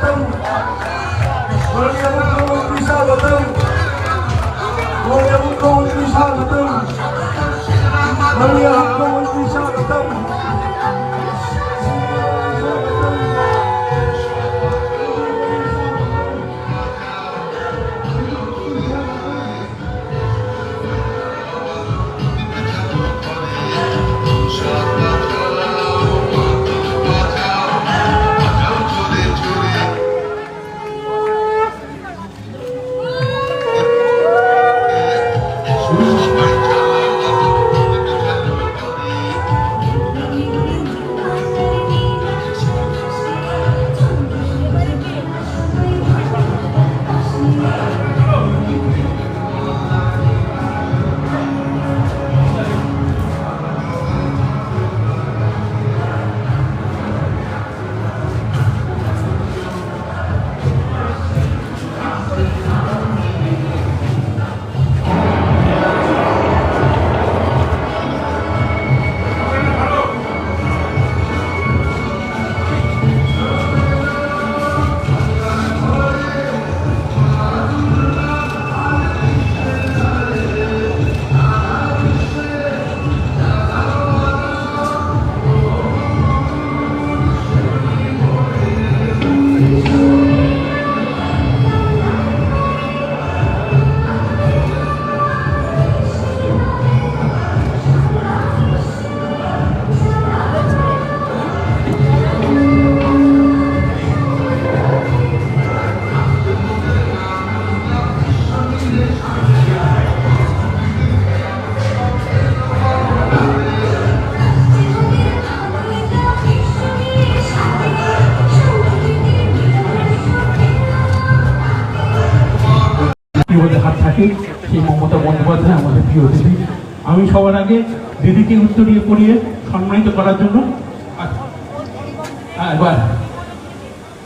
وطن وليمن قوم النساء وطن وليمن قوم النساء وطن وليمن প্রিয়দের হাত থাকে সেই মমতা বন্দ্যোপাধ্যায় আমাদের প্রিয় দিদি। আমি সবার আগে দিদিকে উত্তরীয় করিয়ে সম্মানিত করার জন্য আচ্ছা, হ্যাঁ এবার।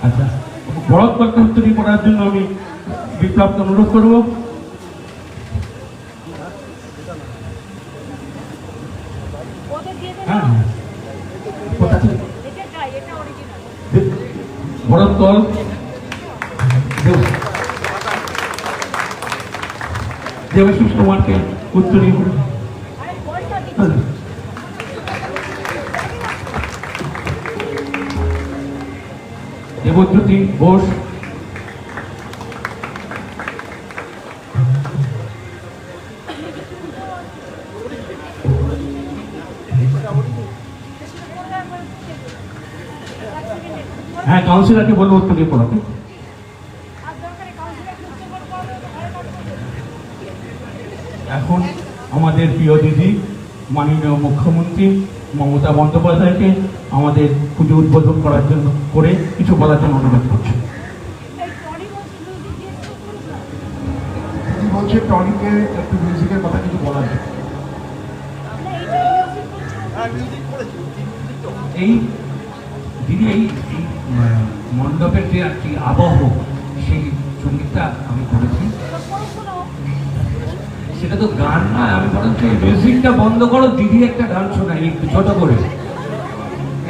আচ্ছা উত্তরীয় করার জন্য আমি বিপ্লবকে অনুরোধ করব। হ্যাঁ হ্যাঁ। দেবাশিস কুমারকে উত্তরীয় করে হ্যাঁ। দেবজ্যোতি বোস। হ্যাঁ কাউন্সিলরকে বলব উত্তরীয় পড়াতে। এখন আমাদের প্রিয় দিদি মাননীয় মুখ্যমন্ত্রী মমতা বন্দ্যোপাধ্যায়কে আমাদের পুজো উদ্বোধন করার জন্য করে কিছু বলার জন্য অনুরোধ করছি। দিদি বলছে টনিকে একটু মিউজিকের কথা কিছু বলা এই দিদি এই এই, মণ্ডপের যে আর কি আবহ সেই সঙ্গীতটা আমি করেছি। সেটা তো গান নয় আমি বরঞ্চ এই মিউজিকটা বন্ধ করো দিদি একটা গান শোনাই একটু ছোট করে।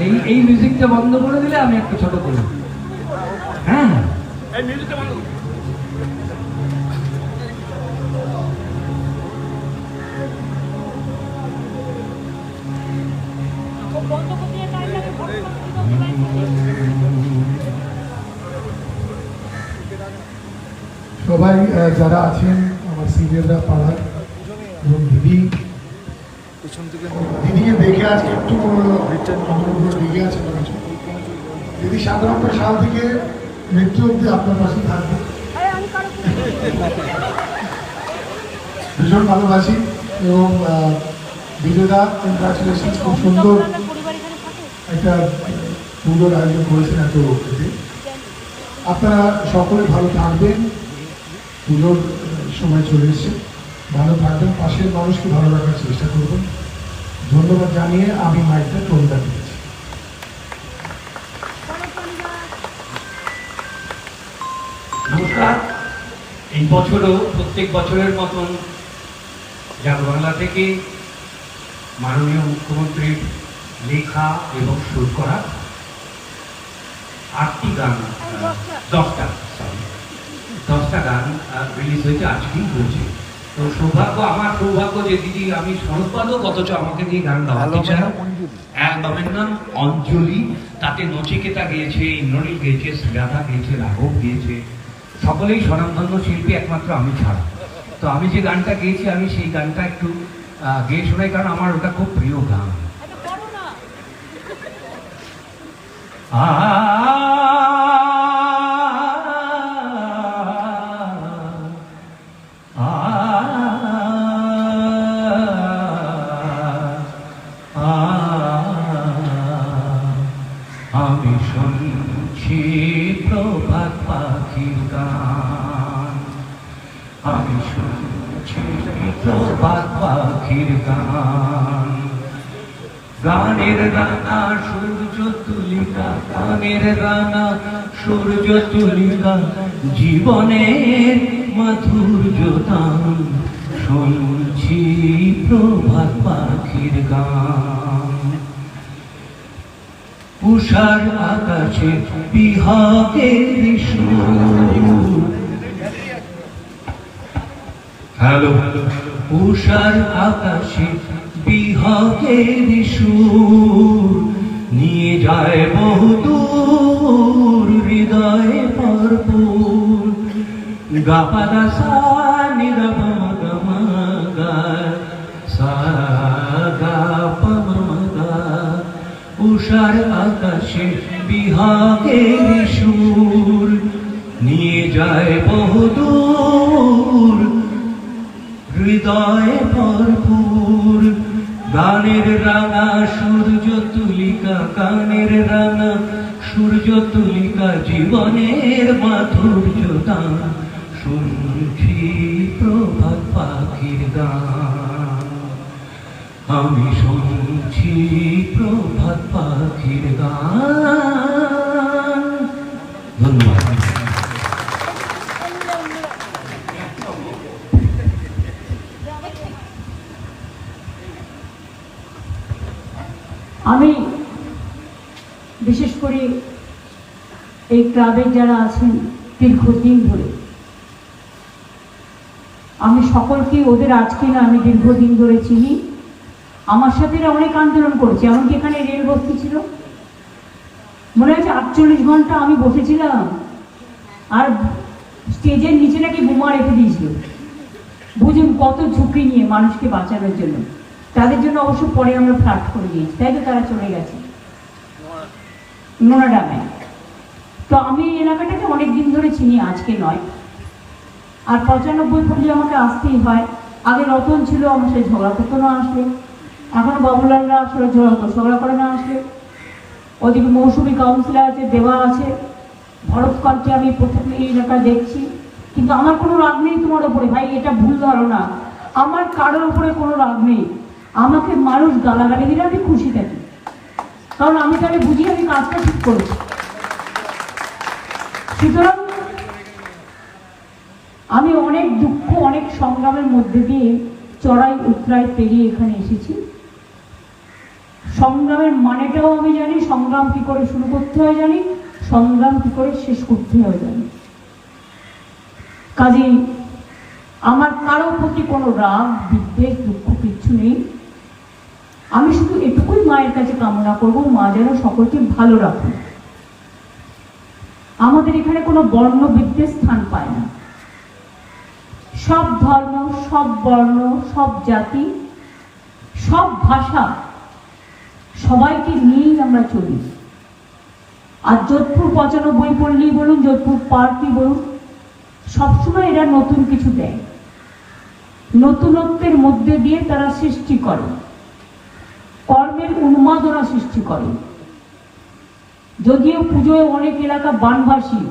এই এই মিউজিকটা বন্ধ করে দিলে আমি একটু ছোট করে। হ্যাঁ। সবাই যারা আছেন সিনিয়ররা পাড়ার এবং দিদি দিদিকে দেখে আজকে একটু রেগে আছে। দিদি সাধারণত সাল থেকে মৃত্যু অব্দি আপনার পাশে থাকবে ভীষণ ভালোবাসি এবং বিজয়দা কংগ্রাচুলেশন খুব সুন্দর একটা পুজোর আয়োজন করেছেন এতে। আপনারা সকলে ভালো থাকবেন পুজোর সময় চলে এসেছে। ভালো থাকবেন, পাশের মানুষকে ভালো রাখার চেষ্টা করবেন। ধন্যবাদ জানিয়ে আমি মাইকটা টনটা দিয়েছি নমস্কার। এই বছরও প্রত্যেক বছরের মতন জাগবাংলা থেকে মাননীয় মুখ্যমন্ত্রীর লেখা এবং সুর করা আটটি গান দশটা দশটা গান রিলিজ হয়েছে আজকেই হয়েছে তো সৌভাগ্য আমার সৌভাগ্য যে দিদি আমি সনদবাদক অথচ আমাকে দিয়ে গান গাওয়াতে চাই অ্যালবামের নাম অঞ্জলি। তাতে নচিকেতা গিয়েছে ইন্দ্রনীল গিয়েছে শ্রীরাধা গিয়েছে রাঘব গিয়েছে। সকলেই স্বনামধন্য শিল্পী একমাত্র আমি ছাড়া। তো আমি যে গানটা গেয়েছি আমি সেই গানটা একটু আহ, গেয়ে শোনাই কারণ আমার ওটা খুব প্রিয় গান। আ আমি শুনছি প্রভাত পাখির গান। আমি শুনছি প্রভাত পাখির গান। গানের রানা সূর্য তুলিকা, গানের রানা সূর্য তুলিকা, জীবনের মাধুর্য দান। শুনছি প্রভাত পাখির গান। উষার আকাশে বিহাগের হ্যালো। উষার আকাশে বিহাগের সুর নিয়ে যায় বহুদূর হৃদয়ে ভরপুর। গাপাদা সা নিরব উষার আকাশে বিহাগের সুর নিয়ে যায় বহুদূর। হৃদয়ে ভরপুর গানের রাঙা সূর্য তুলিকা গানের রাঙা সূর্য তুলিকা, জীবনের মাধুর্য শুনছি প্রভাত পাখির গান। আমি প্রভাত পাখির গান। ধন্যবাদ। আমি বিশেষ করে এই ক্লাবের যারা আছেন দীর্ঘদিন ধরে, আমি সকলকে ওদের আজকে না আমি দীর্ঘদিন ধরে চিনি। আমার সাথে এরা অনেক আন্দোলন করেছে, এমনকি এখানে রেল বস্তি ছিল। মনে হচ্ছে আটচল্লিশ ঘণ্টা আমি বসেছিলাম, আর স্টেজের নিচে নাকি বোমা রেখে দিয়েছিল। বুঝুন কত ঝুঁকি নিয়ে মানুষকে বাঁচানোর জন্য। তাদের জন্য অবশ্য পরে আমরা ফ্লাট করে দিয়েছি, তাই তো তারা চলে গেছে। নোনাডাঙ্গায় তো আমি এই এলাকাটাকে অনেক দিন ধরে চিনি, আজকে নয়। আর পঁচানব্বই পর্যন্ত আমাকে আসতেই হয়। আগে রতন ছিল আমার সাথে ঝগড়া করতো না আসলে। এখন বাবুলালরা আসলে ঝগড়া করে না আসলে। ওদিকে মৌসুমি কাউন্সিলার আছে, দেওয়া আছে। ভরতকালকে আমি এই এলাকা দেখছি। কিন্তু আমার কোনো রাগ নেই তোমার ওপরে, ভাই, এটা ভুল ধারণা। আমার কারোর ওপরে কোনো রাগ নেই। আমাকে মানুষ গালাগালি দিলে আমি খুশি থাকি। কারণ আমি তাহলে বুঝি আমি কাজটা ঠিক করেছি। সুতরাং আমি অনেক দুঃখ, অনেক সংগ্রামের মধ্যে দিয়ে চড়াই উতরাই পেরিয়ে এখানে এসেছি। সংগ্রামের মানেটাও আমি জানি, সংগ্রাম কি করে শুরু করতে হয় জানি, সংগ্রাম কি করে শেষ করতে হয় জানি। কাজেই আমার কারও প্রতি কোনো রাগ, বিদ্বেষ, দুঃখ, কিচ্ছু নেই। আমি শুধু এটুকুই মায়ের কাছে কামনা করব, মা যেন সকলকে ভালো রাখুন আমাদের এখানে কোনো বর্ণ বিদ্বেষ স্থান পায় না। সব ধর্ম, সব বর্ণ, সব জাতি, সব ভাষা সবাইকে নিয়েই আমরা চলি। আর যোধপুর পঁচানব্বই পল্লী বলুন, যোধপুর পার্কই বলুন, সবসময় এরা নতুন কিছু দেয়। নতুনত্বের মধ্যে দিয়ে তারা সৃষ্টি করে। কর্মের উন্মাদনা সৃষ্টি করে। যদিও পুজোয় অনেক এলাকা বানভাসী,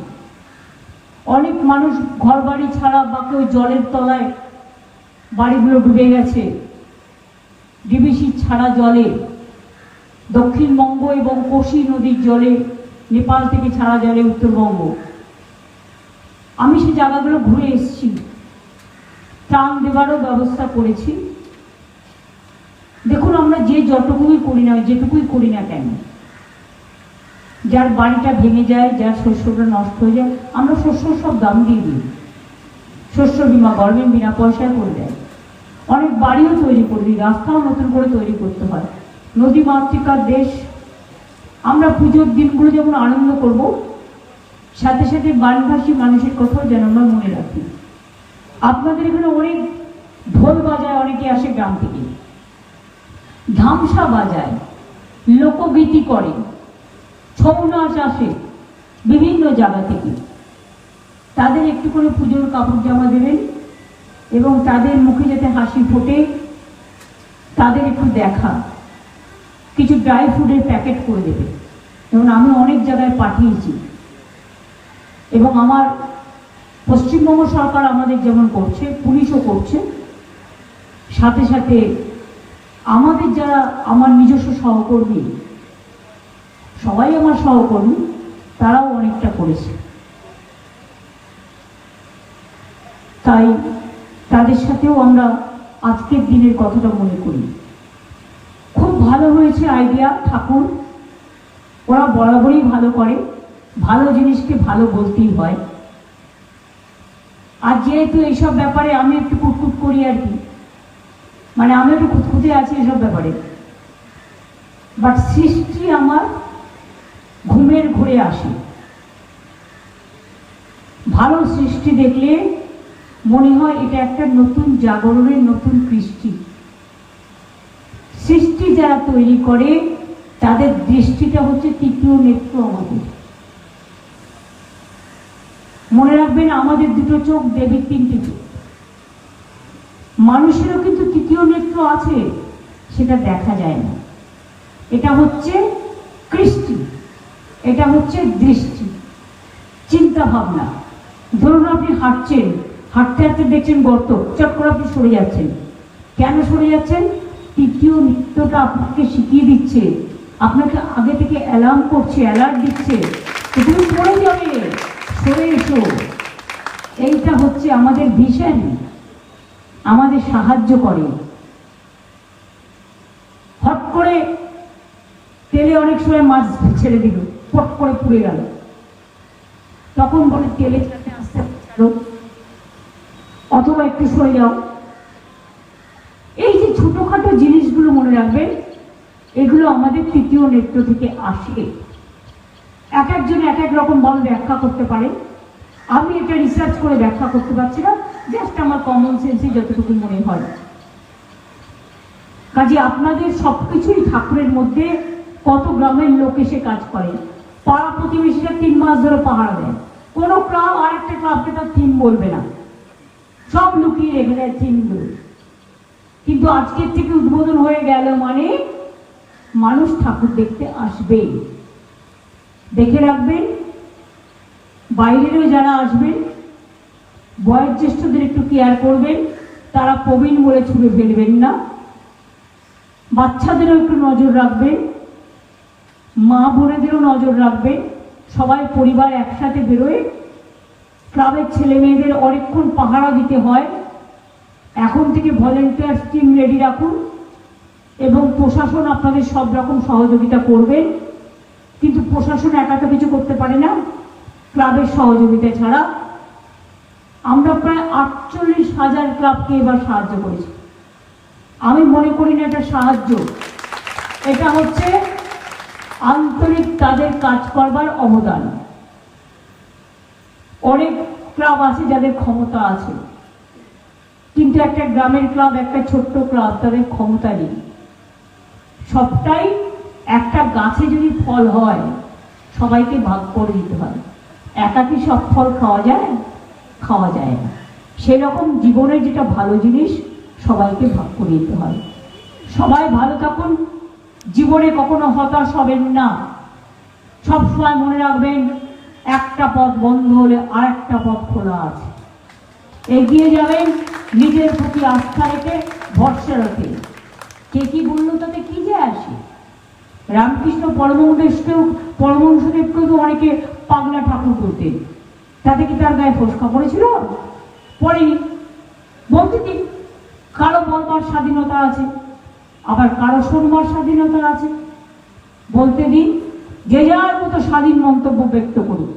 অনেক মানুষ ঘর বাড়ি ছাড়া বা কেউ জলের তলায় বাড়িগুলো ডুবে গেছে, ডিবিসি ছাড়া জলে দক্ষিণবঙ্গ এবং কোশি নদীর জলে, নেপাল থেকে ছাড়া জলে উত্তরবঙ্গ। আমি সেই জায়গাগুলো ঘুরে এসেছি। ত্রাণ দেওয়ারও ব্যবস্থা করেছি। দেখুন, আমরা যে যতটুকুই করি না, যেটুকুই করি না কেন? যার বাড়িটা ভেঙে যায়, যার শস্যটা নষ্ট হয়ে যায়, আমরা শস্য সব দাম দিয়ে দিই। শস্য বিমা গভর্নমেন্ট বিনা পয়সায় করে দেয়। অনেক বাড়িও তৈরি করে দিই, রাস্তাও নতুন করে তৈরি করতে হয়। নদী মাতৃকার দেশ। আমরা পুজোর দিনগুলো যেমন আনন্দ করব, সাথে সাথে বানভাসী মানুষের কথাও যেন আমরা মনে রাখি। আপনাদের এখানে অনেক ঢোল বাজায়, অনেকে আসে গ্রাম থেকে। ধামসা বাজায়, লোকগীতি করে ছৌ নাচ আসে বিভিন্ন জায়গা থেকে। তাদের একটু করে পুজোর কাপড় জামা দেবেন এবং তাদের মুখে যাতে হাসি ফোটে, তাদের একটু দেখা। কিছু ড্রাই ফ্রুটের প্যাকেট করে দেবে। এবং আমি অনেক জায়গায় পাঠিয়েছি। এবং আমার পশ্চিমবঙ্গ সরকার আমাদের যেমন করছে, পুলিশও করছে, সাথে সাথে আমাদের যারা আমার নিজস্ব সহকর্মী, সবাই আমার সহকর্মী, তারাও অনেকটা করেছে। তাই তাদের সাথেও আমরা আজকের দিনের কথাটা মনে করি। খুব ভালো হয়েছে আইডিয়া ঠাকুর। ওরা বরাবরই ভালো করে। ভালো জিনিসকে ভালো বলতেই হয়। আর যেহেতু এইসব ব্যাপারে আমি একটু কুটকুট করি আর কি মানে আমি একটু খুঁতখুঁতে আছি এসব ব্যাপারে। বাট সৃষ্টি আমার ঘুমের ঘুরে আসে। ভালো সৃষ্টি দেখলে মনে হয় এটা একটা নতুন জাগরণের নতুন কৃষ্টি। সৃষ্টি যারা তৈরি করে, তাদের দৃষ্টিটা হচ্ছে তৃতীয় নেত্র আমাদের। মনে রাখবেন, আমাদের দুটো চোখ, দেবীর তিনটে চোখ। মানুষেরও কিন্তু তৃতীয় নেত্র আছে, সেটা দেখা যায় না। এটা হচ্ছে কৃষ্টি, এটা হচ্ছে দৃষ্টি চিন্তা ভাবনা ধরুন আপনি হাঁটছেন, হাঁটতে হাঁটতে দেখছেন গর্ত, চট করে আপনি সরে যাচ্ছেন। কেন সরে যাচ্ছেন? তৃতীয় নৃত্যটা আপনাকে শিখিয়ে দিচ্ছে। আপনাকে আগে থেকে অ্যালার্ম করছে অ্যালার্ট দিচ্ছে। তুমি পড়ে যাবে। সরে এসো। এইটা হচ্ছে আমাদের ভিশন আমাদের সাহায্য করে। হট করে তেলে অনেক সময় মাছ ছেড়ে দিল। পট করে পুড়ে গেল। তখন বলে তেলে আস্তে অথবা একটু সরে যাও এই যে ছোটখাটো জিনিসগুলো মনে রাখবেন এগুলো আমাদের তৃতীয় নেত্র থেকে আসে। এক একজন এক এক রকম ভাবে ব্যাখ্যা করতে পারে। আমি এটা রিসার্চ করে ব্যাখ্যা করতে পারছি না জাস্ট আমার কমন সেন্সে যতটুকু মনে হয়। কাজে আপনাদের সবকিছুই ঠাকুরের মধ্যে কত গ্রামের লোক এসে কাজ করে। পাড়া প্রতিবেশীরা তিন মাস ধরে পাহারা দেয়। কোনো ক্লাব আরেকটা ক্লাবকে তার থিম বলবে না। সব লুকিয়ে এখানে দেয় থিমগুলো। কিন্তু আজকের থেকে উদ্বোধন হয়ে গেল মানে মানুষ ঠাকুর দেখতে আসবে। দেখে রাখবেন, বাইরেরও যারা আসবেন, বয়োজ্যেষ্ঠদের একটু কেয়ার করবেন, তারা প্রবীণ বলে ছুঁড়ে ফেলবেন না। বাচ্চাদেরও একটু নজর রাখবেন, মা বোনেদেরও নজর রাখবেন, সবাই পরিবার একসাথে বেরোয়। ক্লাবের ছেলে মেয়েদের অনেকক্ষণ পাহারা দিতে হয়। এখন থেকে ভলেন্টিয়ার টিম রেডি রাখুন এবং প্রশাসন আপনাদের সব রকম সহযোগিতা করবেন কিন্তু প্রশাসন একা তো কিছু করতে পারে না, ক্লাবের সহযোগিতা ছাড়া। আমরা প্রায় আটচল্লিশ হাজার ক্লাবকে এবার সাহায্য করেছি। আমি মনে করি না এটা সাহায্য। এটা হচ্ছে আন্তরিক তাদের কাজ করবার অবদান। অনেক ক্লাব আছে যাদের ক্ষমতা আছে। কিন্তু একটা গ্রামের ক্লাব একটা ছোট্ট ক্লাব তাদের ক্ষমতা নেই। সবটাই একটা গাছে যদি ফল হয়, সবাইকে ভাগ করে দিতে হয়। একা কি সব ফল খাওয়া যায়? খাওয়া যায় না। সেরকম জীবনের যেটা ভালো জিনিস, সবাইকে ভাগ করে দিতে হয়। সবাই ভালো থাকুন। জীবনে কখনো হতাশ হবেন না। সবসময় মনে রাখবেন, একটা পথ বন্ধ হলে আর একটা পথ খোলা আছে। এগিয়ে যাবেন। নিজের প্রতি আস্থা রেখে ভরসা রেখে। কে কি বলল তাতে কি যে আসে? রামকৃষ্ণ পরমহংসকেও পরমহংসদেবকেও তো অনেকে পাগলা ঠাকুর করতেন। তাতে কি তার গায়ে ফসকা পড়েছিল? পড়েনি বলতে দিন কারও বলবার স্বাধীনতা আছে, আবার কারও শুনবার স্বাধীনতা আছে। বলতে দিন যে যার মতো স্বাধীন মন্তব্য ব্যক্ত করুক,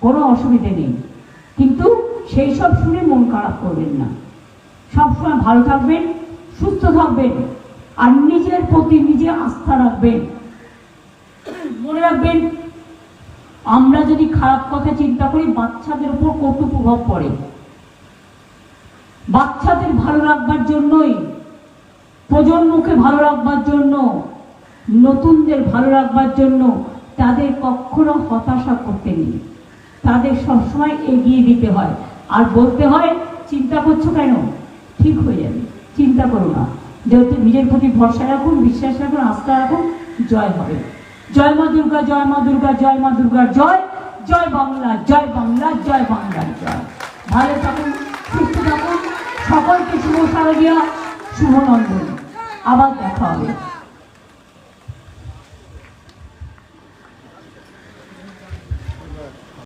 কোনো অসুবিধে নেই। কিন্তু সেই সব শুনে মন খারাপ করবেন না। সবসময় ভালো থাকবেন, সুস্থ থাকবেন, আর নিজের প্রতি নিজে আস্থা রাখবেন। মনে রাখবেন, আমরা যদি খারাপ কথা চিন্তা করি, বাচ্চাদের উপর কত প্রভাব পড়ে। বাচ্চাদের ভালো রাখবার জন্যই, প্রজন্মকে ভালো রাখবার জন্য, নতুনদের ভালো রাখবার জন্য তাদের কখনো হতাশা করতে নেই। তাদের সবসময় এগিয়ে দিতে হয়। আর বলতে হয়, চিন্তা করছ কেন? ঠিক হয়ে যাবে। চিন্তা করো না। যেহেতু নিজের প্রতি ভরসা রাখুন, বিশ্বাস রাখুন, আস্থা রাখুন, জয় হবে। জয় মা দুর্গা, জয় মা দুর্গা, জয় মা দুর্গা, জয় জয় বাংলা জয় বাংলা, জয় বাংলার জয়। ভালো থাকুন, সুস্থ থাকুন। সকলকে শুভ শারদীয়, শুভ নন্দন আবার দেখা হবে।